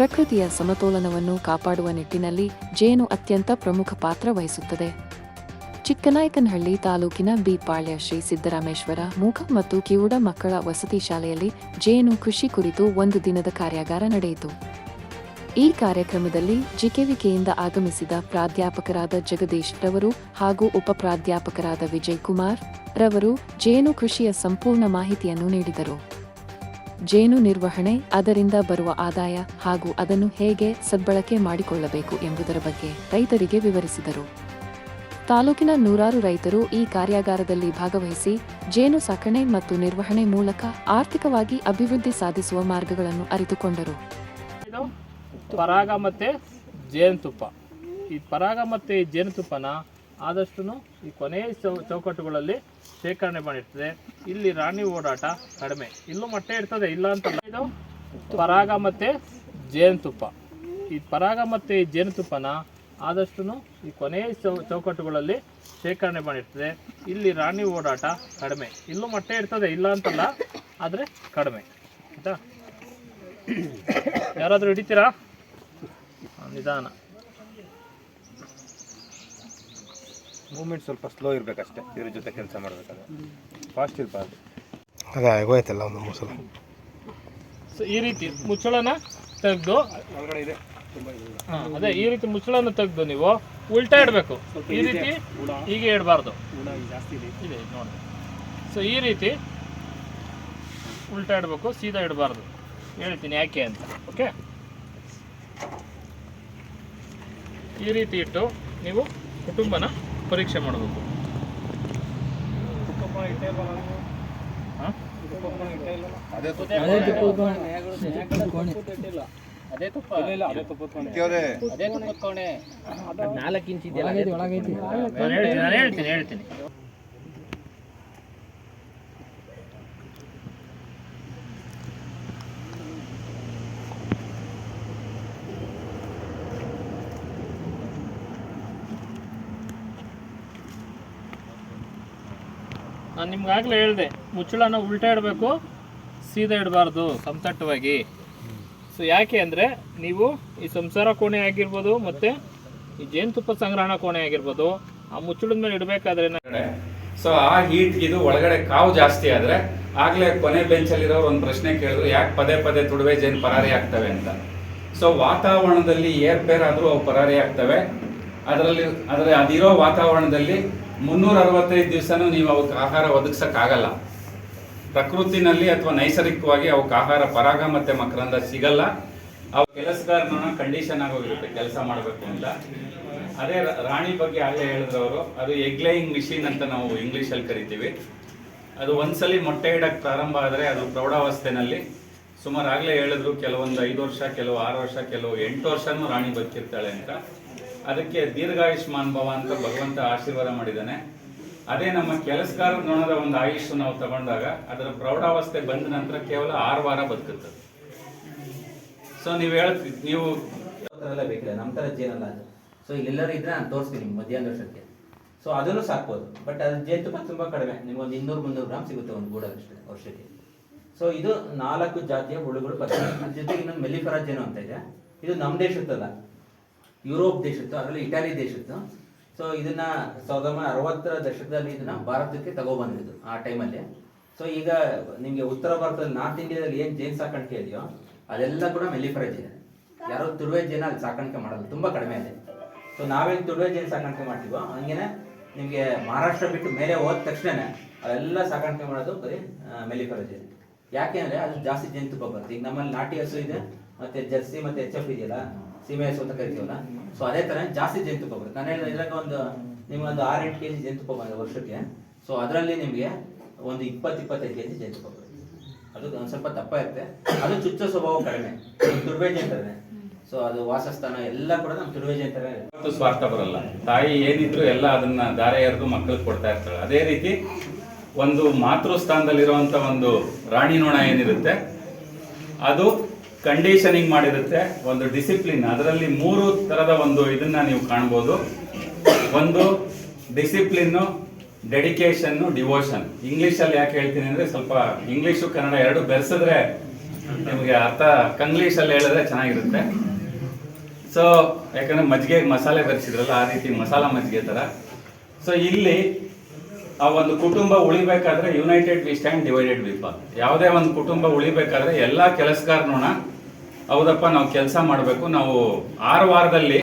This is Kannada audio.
ಪ್ರಕೃತಿಯ ಸಮತೋಲನವನ್ನು ಕಾಪಾಡುವ ನಿಟ್ಟಿನಲ್ಲಿ ಜೇನು ಅತ್ಯಂತ ಪ್ರಮುಖ ಪಾತ್ರ ವಹಿಸುತ್ತದೆ. ಚಿಕ್ಕನಾಯಕನಹಳ್ಳಿ ತಾಲೂಕಿನ ಬಿಪಾಳ್ಯ ಶ್ರೀ ಸಿದ್ದರಾಮೇಶ್ವರ ಮೂಕ ಮತ್ತು ಕಿವುಡ ಮಕ್ಕಳ ವಸತಿ ಶಾಲೆಯಲ್ಲಿ ಜೇನು ಕೃಷಿ ಕುರಿತು ಒಂದು ದಿನದ ಕಾರ್ಯಾಗಾರ ನಡೆಯಿತು. ಈ ಕಾರ್ಯಕ್ರಮದಲ್ಲಿ ಜಿಕೆವಿಕೆಯಿಂದ ಆಗಮಿಸಿದ ಪ್ರಾಧ್ಯಾಪಕರಾದ ಜಗದೀಶ್ ರವರು ಹಾಗೂ ಉಪ ಪ್ರಾಧ್ಯಾಪಕರಾದ ವಿಜಯ್ ಕುಮಾರ್ ರವರು ಜೇನು ಕೃಷಿಯ ಸಂಪೂರ್ಣ ಮಾಹಿತಿಯನ್ನು ನೀಡಿದರು. ಜೇನು ನಿರ್ವಹಣೆ, ಅದರಿಂದ ಬರುವ ಆದಾಯ ಹಾಗೂ ಅದನ್ನು ಹೇಗೆ ಸದ್ಬಳಕೆ ಮಾಡಿಕೊಳ್ಳಬೇಕು ಎಂಬುದರ ಬಗ್ಗೆ ರೈತರಿಗೆ ವಿವರಿಸಿದರು. ತಾಲೂಕಿನ ನೂರಾರು ರೈತರು ಈ ಕಾರ್ಯಾಗಾರದಲ್ಲಿ ಭಾಗವಹಿಸಿ ಜೇನು ಸಾಕಣೆ ಮತ್ತು ನಿರ್ವಹಣೆ ಮೂಲಕ ಆರ್ಥಿಕವಾಗಿ ಅಭಿವೃದ್ಧಿ ಸಾಧಿಸುವ ಮಾರ್ಗಗಳನ್ನು ಅರಿತುಕೊಂಡರು. ಪರಾಗ ಮತ್ತು ಜೇನುತುಪ್ಪ. ಈ ಪರಾಗ ಮತ್ತು ಜೇನುತುಪ್ಪನ ಆದಷ್ಟು ಈ ಕೊನೆಯ ಚೌಕಟ್ಟುಗಳಲ್ಲಿ ಶೇಖರಣೆ ಮಾಡಿರ್ತದೆ. ಇಲ್ಲಿ ರಾಣಿ ಓಡಾಟ ಕಡಿಮೆ. ಇಲ್ಲೂ ಮೊಟ್ಟೆ ಇರ್ತದೆ, ಇಲ್ಲ ಅಂತಲ್ಲ ಇದು ಪರಾಗ ಮತ್ತು ಜೇನುತುಪ್ಪ. ಈ ಪರಾಗ ಮತ್ತು ಈ ಜೇನುತುಪ್ಪನ ಆದಷ್ಟು ಈ ಕೊನೆಯ ಚೌಕಟ್ಟುಗಳಲ್ಲಿ ಶೇಖರಣೆ ಮಾಡಿರ್ತದೆ. ಇಲ್ಲಿ ರಾಣಿ ಓಡಾಟ ಕಡಿಮೆ. ಇಲ್ಲೂ ಮೊಟ್ಟೆ ಇರ್ತದೆ, ಇಲ್ಲ ಅಂತಲ್ಲ ಆದರೆ ಕಡಿಮೆ. ಆಯಿತಾ? ಯಾರಾದರೂ ಹಿಡಿತೀರಾ? ನಿಧಾನ. ಮೂಮೆಂಟ್ ಸ್ವಲ್ಪ ಸ್ಲೋ ಇರಬೇಕಷ್ಟೇ. ಇದ್ರ ಜೊತೆ ಕೆಲಸ ಮಾಡಬೇಕಾದ್ರೆ. ಫಾಸ್ಟ್ ಇರಬಾರ್ದು. ಅದೇ ಆಗೋಯ್ತಲ್ಲ ಒಂದು ಮೂರು ಸಲ. ಸೊ ಈ ರೀತಿ ಮುಚ್ಚಳನ ತೆಗೆದು ಒಳಗಡೆ ಇದೆ. ಅದೇ ಈ ರೀತಿ ಮುಚ್ಚಳನ ತೆಗೆದು ನೀವು ಉಲ್ಟಾ ಇಡಬೇಕು. ಈ ರೀತಿ ಹೀಗೆ ಇಡಬಾರ್ದು. ಇದೆ. ನೋಡಿ. ಸೊ ಈ ರೀತಿ ಉಲ್ಟಾ ಇಡಬೇಕು ಸೀದಾ ಇಡಬಾರ್ದು. ಹೇಳ್ತೀನಿ ಯಾಕೆ ಅಂತ ಓಕೆ? ಈ ರೀತಿ ಇಟ್ಟು ನೀವು ಕುಟುಂಬನ ಪರೀಕ್ಷೆ ಮಾಡಬೇಕು. ನಾಲ್ಕು ಅದೇ ಅದೇ ತುಪ್ಪ ದೇವ್ರೆ ಅದೇ ಕೋಣೆ ನಾನು ಹೇಳ್ತೀನಿ ನಾನು ಹೇಳ್ತೀನಿ ಹೇಳ್ತೀನಿ. ನಾನು ನಿಮ್ಗಾಗಲೇ ಹೇಳಿದೆ, ಮುಚ್ಚಳನ ಉಲ್ಟಾ ಇಡಬೇಕು, ಸೀದಾ ಇಡಬಾರ್ದು ಸಮತಟ್ಟವಾಗಿ ಸೊ ಯಾಕೆ ಅಂದರೆ, ನೀವು ಈ ಸಂಸಾರ ಕೋಣೆ ಆಗಿರ್ಬೋದು ಮತ್ತು ಈ ಜೇನುತುಪ್ಪ ಸಂಗ್ರಹಣ ಕೋಣೆ ಆಗಿರ್ಬೋದು, ಆ ಮುಚ್ಚಳದ ಮೇಲೆ ಇಡಬೇಕಾದ್ರೆ ಸೊ ಆ ಹೀಟ್ ಇದು ಒಳಗಡೆ ಕಾವು ಜಾಸ್ತಿ ಆದರೆ, ಆಗಲೇ ಕೊನೆ ಬೆಂಚಲ್ಲಿರೋರು ಒಂದು ಪ್ರಶ್ನೆ ಕೇಳಿದ್ರು, ಯಾಕೆ ಪದೇ ಪದೇ ತುಡುವೆ ಜೇನು ಪರಾರಿ ಆಗ್ತವೆ ಅಂತ. ಸೊ ವಾತಾವರಣದಲ್ಲಿ ಏರ್ಪೇರಾದರೂ ಅವು ಪರಾರಿ ಆಗ್ತವೆ. ಅದರಲ್ಲಿ, ಅದರ ಅದಿರೋ ವಾತಾವರಣದಲ್ಲಿ ಮುನ್ನೂರ ಅರವತ್ತೈದು ದಿವಸನೂ ನೀವು ಅವಕ್ಕೆ ಆಹಾರ ಒದಗಿಸಕ್ಕಾಗಲ್ಲ. ಪ್ರಕೃತಿನಲ್ಲಿ ಅಥವಾ ನೈಸರ್ಗಿಕವಾಗಿ ಅವಕ್ಕೆ ಆಹಾರ ಪರಾಗ ಮತ್ತೆ ಮಕರಂದ ಸಿಗಲ್ಲ. ಅವು ಕೆಲಸಗಾರನ ಕಂಡೀಷನ್ ಆಗೋಗಿರುತ್ತೆ, ಕೆಲಸ ಮಾಡಬೇಕು ಅಂತ. ಅದೇ ರಾಣಿ ಬಗ್ಗೆ ಆಗಲೇ ಹೇಳಿದ್ರವರು, ಅದು ಎಗ್ಲೈಯಿಂಗ್ ಮಿಷಿನ್ ಅಂತ ನಾವು ಇಂಗ್ಲೀಷಲ್ಲಿ ಕರಿತೀವಿ. ಅದು ಒಂದ್ಸಲಿ ಮೊಟ್ಟೆ ಇಡಕ್ಕೆ ಪ್ರಾರಂಭ ಆದರೆ ಅದು ಪ್ರೌಢಾವಸ್ಥೆನಲ್ಲಿ ಸುಮಾರು ಆಗಲೇ ಹೇಳಿದ್ರು, ಕೆಲವೊಂದು ಐದು ವರ್ಷ, ಕೆಲವು ಆರು ವರ್ಷ, ಕೆಲವು ಎಂಟು ವರ್ಷನೂ ರಾಣಿ ಬದುಕಿರ್ತಾಳೆ ಅಂತ. ಅದಕ್ಕೆ ದೀರ್ಘಾಯುಷ್ಮಾನ್ ಭವ ಅಂತ ಭಗವಂತ ಆಶೀರ್ವಾದ ಮಾಡಿದ್ದಾನೆ. ಅದೇ ನಮ್ಮ ಕೆಲಸಗಾರ ನೊಣದ ಒಂದು ಆಯುಷ್ ನಾವು ತಗೊಂಡಾಗ ಅದರ ಪ್ರೌಢಾವಸ್ಥೆ ಬಂದ ನಂತರ ಕೇವಲ ಆರು ವಾರ ಬದುಕುತ್ತದೆ ಸೊ ನೀವು ಹೇಳ್ತೀವಿ ನೀವು ಬೇಕಿಲ್ಲ ನಮ್ಮ ಥರ ಜೇನಲ್ಲ ಅದು. ಸೊ ಇಲ್ಲೆಲ್ಲರೂ ಇದ್ರೆ ನಾನು ತೋರಿಸ್ತೀನಿ ಮಧ್ಯಾಹ್ನ ವರ್ಷಕ್ಕೆ ಸೊ ಅದನ್ನು ಸಾಕ್ಬೋದು. ಬಟ್ ಅದು ಜೇನುತುಪ್ಪ ತುಂಬ ಕಡಿಮೆ. ನಿಮ್ಗೊಂದು ಇನ್ನೂರು, ಮುನ್ನೂರು ಗ್ರಾಮ್ ಸಿಗುತ್ತೆ ಒಂದು ಗೂಡಷ್ಟೇ ವರ್ಷಕ್ಕೆ. ಸೊ ಇದು ನಾಲ್ಕು ಜಾತಿಯ ಹುಳುಗಳು ಬರ್ತವೆ. ಜೊತೆಗೆ ಇನ್ನೊಂದು ಮೆಲಿಫರ ಜೇನು ಅಂತ ಇದೆ. ಇದು ನಮ್ಮ ದೇಶದ್ದಲ್ಲ. ಯುರೋಪ್ ದೇಶದ್ದು, ಅದರಲ್ಲಿ ಇಟಾಲಿ ದೇಶದ್ದು. ಸೊ ಇದನ್ನ ಸಾವಿರದ ಒಂಬೈನೂರ ಅರವತ್ತರ ದಶಕದಲ್ಲಿ ಇದನ್ನ ಭಾರತಕ್ಕೆ ತಗೊಬಂದಿದ್ದು ಆ ಟೈಮಲ್ಲಿ ಸೊ ಈಗ ನಿಮಗೆ ಉತ್ತರ ಭಾರತದಲ್ಲಿ ನಾರ್ತ್ ಇಂಡಿಯಾದಲ್ಲಿ ಏನು ಜೇನು ಸಾಕಾಣಿಕೆ ಇದೆಯೋ, ಅದೆಲ್ಲ ಕೂಡ ಮೆಲಿಫರ ಇದೆ. ಯಾರೋ ತುಳುವೆ ಜೇನ ಅಲ್ಲಿ ಸಾಕಾಣಿಕೆ ಮಾಡಲ್ಲ, ತುಂಬಾ ಕಡಿಮೆ ಇದೆ. ಸೊ ನಾವೇನು ತುಡುವೆ ಜೇನು ಸಾಕಾಣಿಕೆ ಮಾಡ್ತೀವೋ, ಹಂಗೇನೆ ನಿಮಗೆ ಮಹಾರಾಷ್ಟ್ರ ಬಿಟ್ಟು ಮೇಲೆ ಹೋದ ತಕ್ಷಣ ಅದೆಲ್ಲ ಸಾಕಾಣಿಕೆ ಮಾಡೋದು ಬರೀ ಮೆಲಿಫರ ಇದೆ. ಯಾಕೆ ಅಂದ್ರೆ ಅದು ಜಾಸ್ತಿ ಜೇನುತುಪ್ಪ ಬರುತ್ತೆ. ಈಗ ನಮ್ಮಲ್ಲಿ ನಾಟಿ ಹಸು ಇದೆ, ಮತ್ತೆ ಜರ್ಸಿ ಮತ್ತೆ ಎಚ್ ಎಫ್ ಇದೆಯಲ್ಲ ಸೀಮೆ ಹಸು ಅಂತ ಕರಿತೀವಲ್ಲ ಸೊ ಅದೇ ತರ ಜಾಸ್ತಿ ಜೇನುತುಪ್ಪ ಬರುತ್ತೆ ನಾನು ಹೇಳಿದ ಇದ್ರಾಗ ಒಂದು ನಿಮ್ಗೆ ಒಂದು ಆರು ಎಂಟು ಕೆಜಿ ಜೇನುತುಪ್ಪ ಬಂದ ವರ್ಷಕ್ಕೆ. ಸೊ ಅದರಲ್ಲಿ ನಿಮಗೆ ಒಂದು ಇಪ್ಪತ್ತು, ಇಪ್ಪತ್ತೈದು ಕೆಜಿ ಜೇನುತುಪ್ಪ ಬರುತ್ತೆ ಅದು ಒಂದು ಸ್ವಲ್ಪ ದಪ್ಪ ಇರುತ್ತೆ. ಅದು ಚುಚ್ಚ ಸ್ವಭಾವ ಕಡಿಮೆ. ತುರ್ಬೇಜ್ ಅಂತಾರೆ ಸೊ ಅದು ವಾಸಸ್ಥಾನ ಎಲ್ಲ ಕೂಡ ನಮ್ಮ ತುರ್ವೇಜ್ ಅಂತಾರೆ ಸ್ವಾರ್ಥ ಬರಲ್ಲ ತಾಯಿ ಏನಿದ್ರು ಎಲ್ಲ ಅದನ್ನ ದಾರೆ ಎರೆದು ಮಕ್ಕಳಿಗೆ ಕೊಡ್ತಾ ಇರ್ತಾಳೆ. ಅದೇ ರೀತಿ ಒಂದು ಮಾತೃ ಸ್ಥಾನದಲ್ಲಿರುವಂತ ಒಂದು ರಾಣಿ ನೋಣ ಏನಿರುತ್ತೆ, ಅದು ಕಂಡೀಷನಿಂಗ್ ಮಾಡಿರುತ್ತೆ, ಒಂದು ಡಿಸಿಪ್ಲಿನ್ ಅದರಲ್ಲಿ ಮೂರು ತರದ ಒಂದು ಇದನ್ನ ನೀವು ಕಾಣ್ಬೋದು. ಒಂದು ಡಿಸಿಪ್ಲಿನ್ನು ಡೆಡಿಕೇಶನ್ ಡಿವೋಷನ್ ಇಂಗ್ಲೀಷಲ್ಲಿ ಯಾಕೆ ಹೇಳ್ತೀನಿ ಅಂದ್ರೆ ಸ್ವಲ್ಪ ಇಂಗ್ಲೀಷು ಕನ್ನಡ ಎರಡು ಬೆರೆಸಿದ್ರೆ ನಿಮಗೆ ಅರ್ಥ ಕಂಗ್ಲೀಷಲ್ಲಿ ಹೇಳಿದ್ರೆ ಚೆನ್ನಾಗಿರುತ್ತೆ. ಸೊ ಯಾಕಂದ್ರೆ ಮಜ್ಜಿಗೆ ಮಸಾಲೆ ಬೆರೆಸಿದ್ರಲ್ಲ, ಆ ರೀತಿ ಮಸಾಲ ಮಜ್ಜಿಗೆ ಥರ ಸೊ ಇಲ್ಲಿ ಆ ಒಂದು ಕುಟುಂಬ ಉಳಿಬೇಕಾದ್ರೆ united we stand divided we fall ಯಾವುದೇ ಒಂದು ಕುಟುಂಬ ಉಳಿಬೇಕಾದ್ರೆ ಎಲ್ಲ ಕೆಲಸಗಾರನೋಣ, ಹೌದಪ್ಪ, ನಾವು ಕೆಲಸ ಮಾಡಬೇಕು. ನಾವು ಆರು ವಾರದಲ್ಲಿ